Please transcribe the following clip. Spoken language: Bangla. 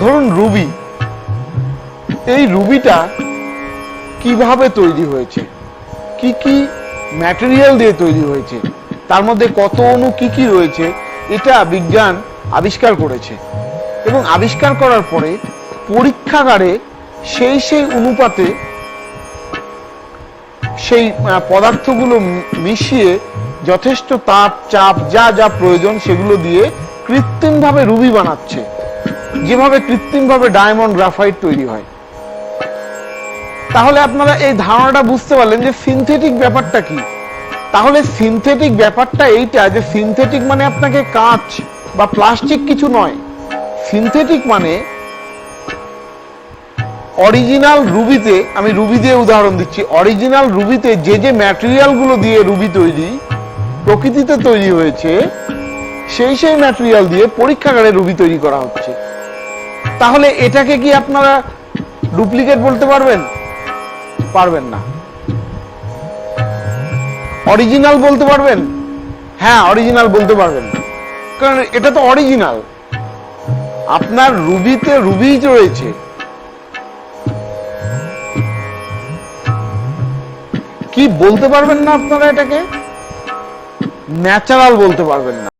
ধরুন রুবি। এই রুবিটা কীভাবে তৈরি হয়েছে? কি কি ম্যাটেরিয়াল দিয়ে তৈরি হয়েছে? তার মধ্যে কত অণু কি কি রয়েছে? এটা বিজ্ঞান আবিষ্কার করেছে। এবং আবিষ্কার করার পরে পরীক্ষাগারে সেই সেই অনুপাতে সেই পদার্থগুলো মিশিয়ে যথেষ্ট তাপ, চাপ, যা যা প্রয়োজন সেগুলো দিয়ে কৃত্রিমভাবে রুবি বানাচ্ছে। যেভাবে কৃত্রিমভাবে ডায়মন্ড গ্রাফাইট তৈরি হয়। তাহলে আপনারা এই ধারণাটা বুঝতে পারলেন যে সিনথেটিক ব্যাপারটা কি। তাহলে সিনথেটিক ব্যাপারটা এইটা যে সিনথেটিক মানে আপনাকে কাঁচ বা প্লাস্টিক কিছু নয়। সিনথেটিক মানে অরিজিনাল রুবিতে, আমি রুবি দিয়ে উদাহরণ দিচ্ছি, অরিজিনাল রুবিতে যে যে ম্যাটেরিয়ালগুলো দিয়ে রুবি তৈরি, প্রকৃতিতে তৈরি হয়েছে, সেই সেই ম্যাটেরিয়াল দিয়ে পরীক্ষাগারে রুবি তৈরি করা হচ্ছে। তাহলে এটাকে কি আপনারা ডুপ্লিকেট বলতে পারবেন? পারবেন না। অরিজিনাল বলতে পারবেন? হ্যাঁ অরিজিনাল বলতে পারবেন। কারণ এটা তো অরিজিনাল। আপনার রুবিতে রুবিই রয়েছে। কি বলতে পারবেন না আপনারা এটাকে? ন্যাচারাল বলতে পারবেন না।